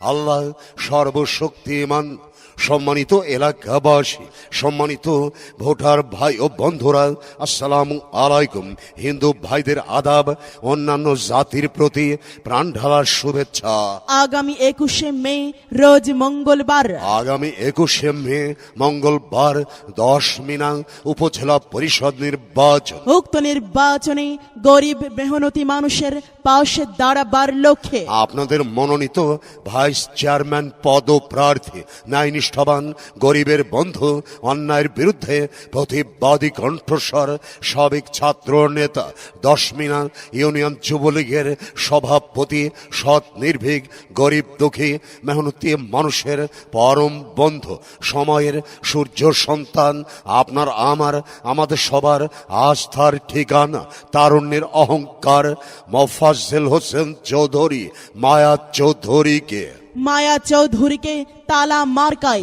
আল্লাহ সর্বশক্তিমান। সম্মানিত এলাকাবাসী সম্মানিত ভোটার ভাই ও বন্ধুরা আসসালামু আলাইকুম। হিন্দু ভাইদের আদাব অন্যান্য জাতির প্রতি প্রাণ ঢালার শুভেচ্ছা। আগামী একুশে মে রোজ মঙ্গলবার। আগামী একুশে মে মঙ্গলবার দশ মিনা উপজেলা পরিষদ নির্বাচন। উক্ত নির্বাচনে গরিব মেহনতি মানুষের পাশে দাঁড়াবার লক্ষ্যে। আপনাদের মনোনীত ভাইস চেয়ারম্যান পদপ্রার্থী। ন্যায় নিষ্ঠাবান, গরিবের বন্ধু, অন্যায়ের বিরুদ্ধে প্রতিবাদী কণ্ঠস্বর, সাবেক ছাত্র নেতা, দশমিনা, ইউনিয়ন যুবলীগের সভাপতি, সৎ, নির্ভীক, গরিব, দুঃখী, মেহনতি মানুষের পরম বন্ধু। সময়ের সূর্য সন্তান, আপনার, আমার, আমাদের সবার আস্থার ঠিকানা, তারুণ্যের অহংকার। মফাজ্জেল হোসেন চৌধুরী, মায়া চৌধুরীকে মায়া চৌধুরীকে তালা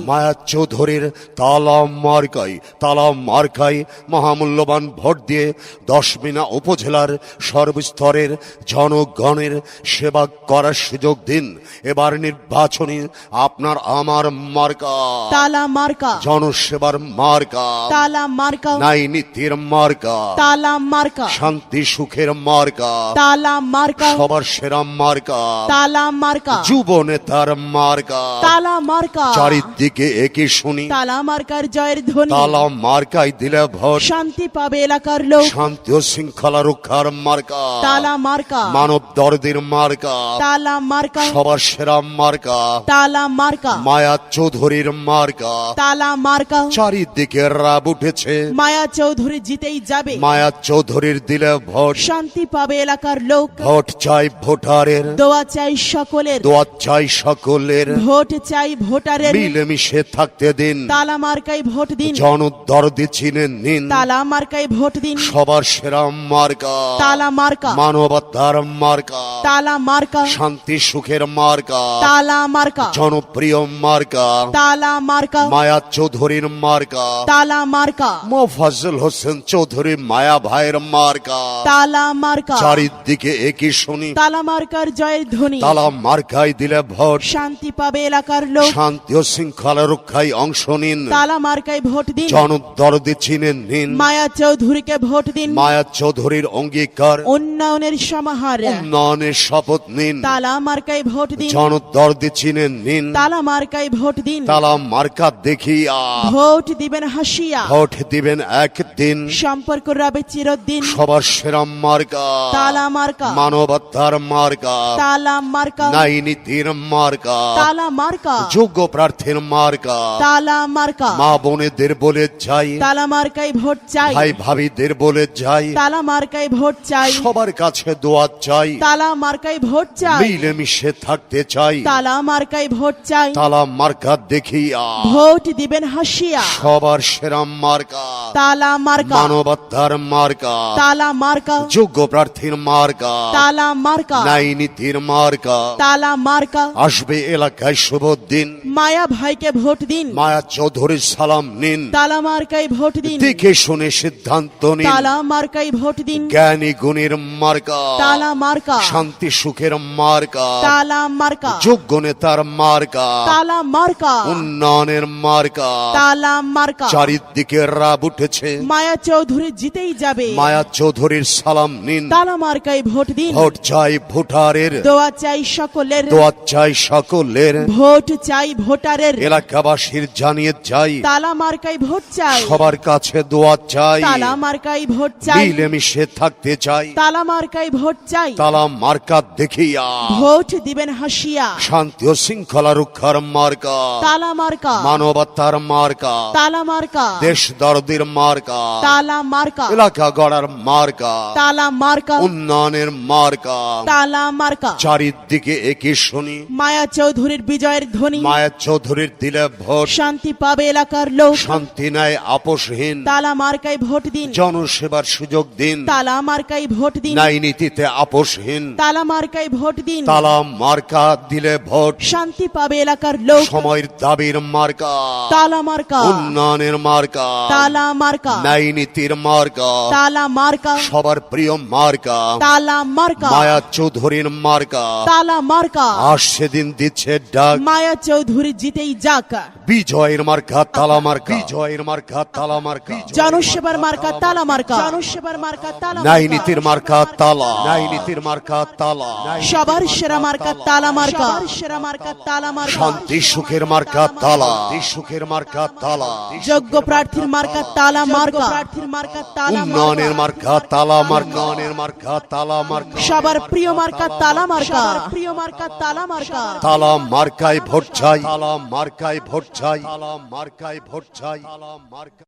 মায়া চৌধুরীর তালা মার্কাই তালা মার্কাই মহামূল্যবান ভোট দিয়ে দশমিনা উপজেলার সর্বস্তরের জনগণের সেবা করার সুযোগ দিন। এবার নির্বাচনী আপনার আমার মার্কা। তালা মার্কা। জনসেবার মার্কা। তালা মার্কা। নাই নীতির মার্কা। তালা মার্কা। শান্তি সুখের মার্কা। তালা মার্কা। সবার সেরা মার্কা। তালা মার্কা। যুব নেতার মার্কা। তালা মার্কা চারিদিকে একই শুনি। তালা মার্কার জয়ের ধ্বনি। তালা মার্কাই দিলে ভোট শান্তি পাবে এলাকার লোক। শান্তি ও শৃঙ্খলা রক্ষার মার্কা। তালা মার্কা মানব দরদের মার্কা। তালা মার্কা সবার সেরা মার্কা। তালা মার্কা মায়া চৌধুরীর মার্কা। তালা মার্কা চারিদিকে রাব উঠেছে। মায়া চৌধুরী জিতেই যাবে। মায়া চৌধুরীর দিলে ভোট। শান্তি পাবে এলাকার লোক। ভোট চাই ভোটারের। দোয়া চাই সকলের। দোয়া চাই সকলের। ভোট চাই ভোটারের মিলেমিশে থাকতে দিন। তালা মার্কাই ভোট দিন। জনদরদি চিনে নিন। তালা মার্কাই ভোট দিন। সবার সেরা মার্কা। তালা মার্কা। মানবতার মার্কা। তালা মার্কা। শান্তি সুখের মার্কা। তালা মার্কা। জনপ্রিয় মার্কা। তালা মার্কা। মায়া চৌধুরীর মার্কা। তালা মার্কা। মোফাজ্জল হোসেন চৌধুরী মায়া ভাইয়ের মার্কা। তালা মার্কা। চারিদিকে একই শুনি। তালা মার্কার জয়ের ধ্বনি। তালা মার্কাই দিলে ভোট। শান্তি পাবে এলাকার লোক। শান্তি ও শৃঙ্খলা রক্ষায় অংশ নিন। তালা মার্কাই ভোট দিন। জনদরদি চিনে নিন। মায়া চৌধুরীকে ভোট দিন। মায়া চৌধুরীর অঙ্গীকার। উন্নয়নের সমাহার। উন্নয়নের শপথ নিন। তালা মার্কাই ভোট দিন। জনদরদি চিনে নিন। তালা মার্কাই ভোট দিন। তালা মার্কা দেখিয়া। ভোট দিবেন হাসিয়া। ভোট দিবেন একদিন। সম্পর্ক রবে চিরদিন। সবার সেরা মার্কা। তালা মার্কা। মানবতার মার্কা। তালা মার্কা। নাই নীতির মার্কা। তালা মার্কা। যোগ্য প্রার্থীর মার্কা। তালা মার্কা। মা বোনেদের বলে যাই। তালা মার্কাই ভোট চাই। ভাই ভাবিদের বলে যাই। তালা মার্কাই ভোট চাই। সবার কাছে দোয়া চাই। তালা মার্কাই ভোট চাই। মিলেমিশে থাকতে চাই। তালা মার্কাই ভোট চাই। তালা মার্কা দেখিয়া। ভোট দিবেন হাসিয়া। সবার সেরা মার্কা। তালা মার্কা। মানবতার মার্কা। তালা মার্কা। যোগ্য প্রার্থীর মার্কা। তালা মার্কা। নাই নীতির মার্কা। তালা মার্কা। আসবে এলাকায় শুভ দিন। মায়া ভাইকে ভোট দিন। মায়া চৌধুরীর সালাম নিন। তালা মার্কাই ভোট দিন। দেখে শুনে সিদ্ধান্ত নিন। তালা মার্কাই ভোট দিন। জ্ঞানী গুণের মার্কা। তালা মার্কা শান্তি সুখের মার্কা। তালা মার্কা যোগ্য নেতার মার্কা। তালা মার্কা উন্নয়নের মার্কা। তালা মার্কা চারিদিকে রাব উঠেছে। মায়া চৌধুরী জিতেই যাবে। মায়া চৌধুরীর সালাম নিন। তালা মার্কাই ভোট দিন। ভোট চাই ভোটারের। দোয়া চাই সকলের। দোয়া চাই সকলের। ভোট চাই ভোটারের। এলাকাবাসীর জানিয়ে যাই। তালা মার্কাই ভোট চাই। সবার কাছে দোয়া চাই। তালা মার্কাই ভোট চাই। মিলেমিশে থাকতে চাই। তালা মার্কাই ভোট চাই। তালা মার্কা দেখিয়া। ভোট দিবেন হাসিয়া। শান্তি ও শৃঙ্খলা রক্ষার মার্কা। তালা মার্কা। মানবতার মার্কা। তালা মার্কা। দেশ দরদির মার্কা। তালা মার্কা। এলাকা গড়ার মার্কা। তালা মার্কা। উন্নয়নের মার্কা। তালা মার্কা। চারিদিকে একই শুনি। মায়া চৌধুরীর বিজয়ের ধ্বনি। মায়া চৌধুরীর দিলে ভোট। শান্তি পাবে এলাকার লোক। শান্তি নাই আপোষহীন। তালা মার্কায় ভোট দিন। জনসেবার সুযোগ দিন। তালা মার্কায় ভোট দিন। ন্যায় নীতিতে আপোষহীন। তালা মার্কায় ভোট দিন। তালা মার্কা দিলে ভোট। শান্তি পাবে এলাকার লোক। সময়ের দাবির মার্কা। তালা মার্কা। উন্নয়নের মার্কা। তালা মার্কা। ন্যায় নীতির মার্কা। তালা মার্কা। সবার প্রিয় মার্কা। তালা মার্কা। মায়া চৌধুরীর মার্কা। তালা মার্কা। আর সেদিন দিচ্ছে ডাক। মায়া চৌধুরী জিতেই যাক। বিজয়ের মার্কা তালা মার্কা বিজয়ের মার্কা তালা মার্কা জনসেবার মার্কা তালা মার্কা জনসেবার মার্কা তালা ন্যায় নীতির মার্কা তালা ন্যায় নীতির মার্কা তালা সবার সেরা মার্কা তালা মার্কা সেরা মার্কা তালা মার্কা শান্তি সুখের মার্কা তালা সুখের মার্কা তালা যোগ্য প্রার্থীর মার্কা তালা মার্কা প্রার্থীর মার্কা তালা উন্নয়নের মার্কা তালা মার্কা উন্নয়নের মার্কা তালা মার্কা সবার প্রিয় মার্কা তালা মার্কা প্রিয় মার্কা তালা মার্কা তালা মার্কায় ভোট চাই তালা মার্কায় ভোট চাই। মার্কায় ভোট চাই। মার্কা